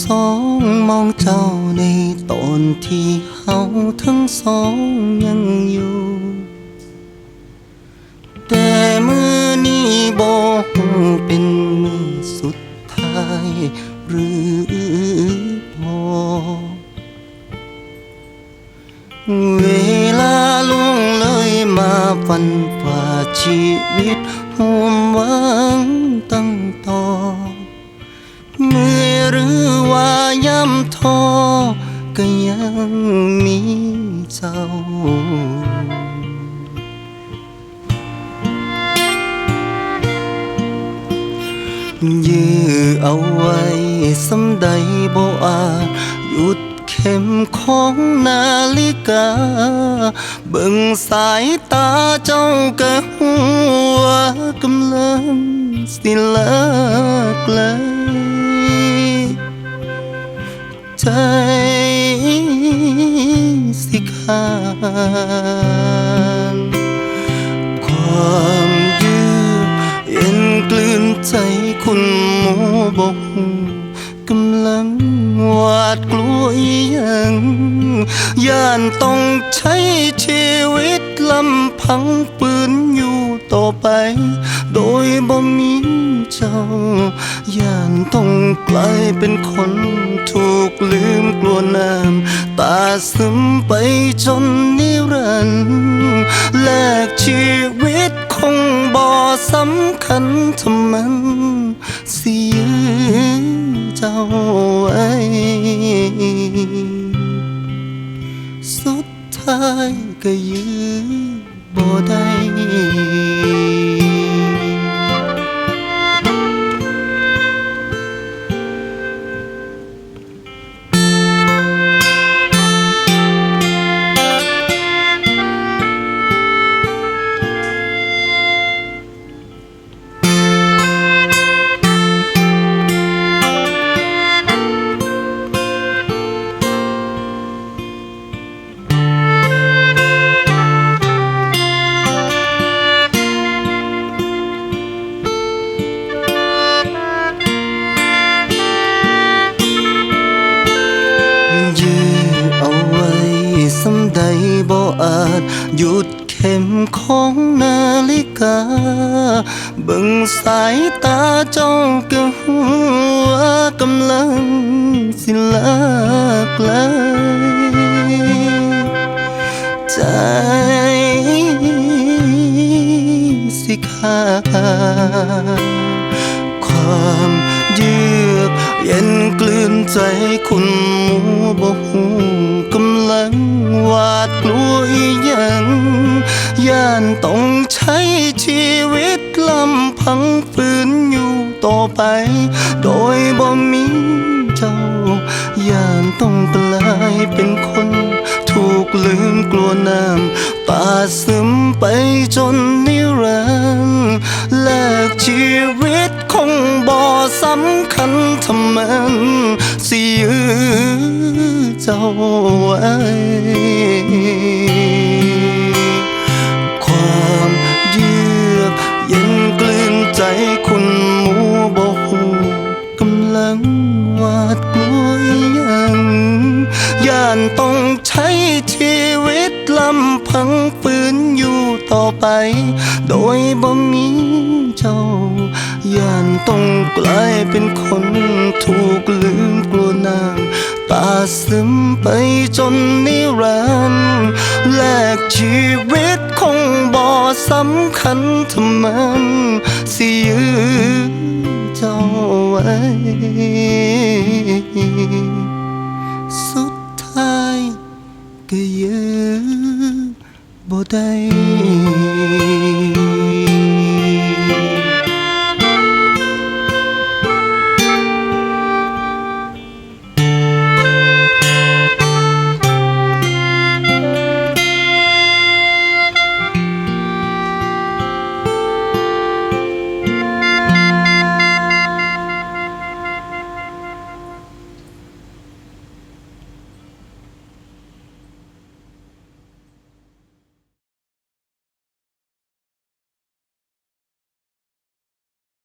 สองมองเจ้าในตอนที่เฮาทั้งสองยังอยู่ แต่มือนี้บอกเป็นมือสุดท้าย หรือพอเวลาล่วงเลยมาฝันฝ่าชีวิตห่วมหวังตั้งต่อ ท้อก็ยังมีเจ้ายื้อเอาไว้สำใดบ่อาจหยุดเข็มของนาฬิกา เบิ่งสายตาเจ้าก็หัวกำลังสิเลิกเลย ใจสิขาดความยืดเย็นกลืนใจคุณหมูบกกำลังหวาดกลัวยังย่านต้องใช้ชีวิตลำพังปืนอยู่ต่อไป โดยบ่มี เจ้า ย่านต้องกลายเป็นคนถูกลืมกลัวน้ำตาซึมไปจนนิรันดร์แลกชีวิตคงบ่สำคัญทำมันสิยื้อเจ้าไว้สุดท้ายก็ยื้อบ่ได้ บ่อาจหยุดเข็มของนาฬิกา เบิ่งสายตาเจ้าก็หัวากำลังสิลากไกลใจสิขาดความยือก เย็นกลืนใจคุณหมูบ่หูกำลังหวาดกลัวอีหยังย่านต้องใช้ชีวิตลำพังฝืนอยู่ต่อไป โดยบ่มีเจ้าย่านต้องกลายเป็นคนถูกลืมกลัวน้ำตาซึมไปจนนิรันดร์แลกชีวิต งบ่สำคัญทำมันสิยื้อเจ้าไว้ ต่อไป โดยบ่มีเจ้าย่านต้องกลายเป็นคนถูกลืมกลัวน้ำตาซึมไปจนนิรันดร์แลกชีวิตคงบ่สำคัญทำมันสิยื้อเจ้าไว้สุดท้ายก็ยื้อบ่ได้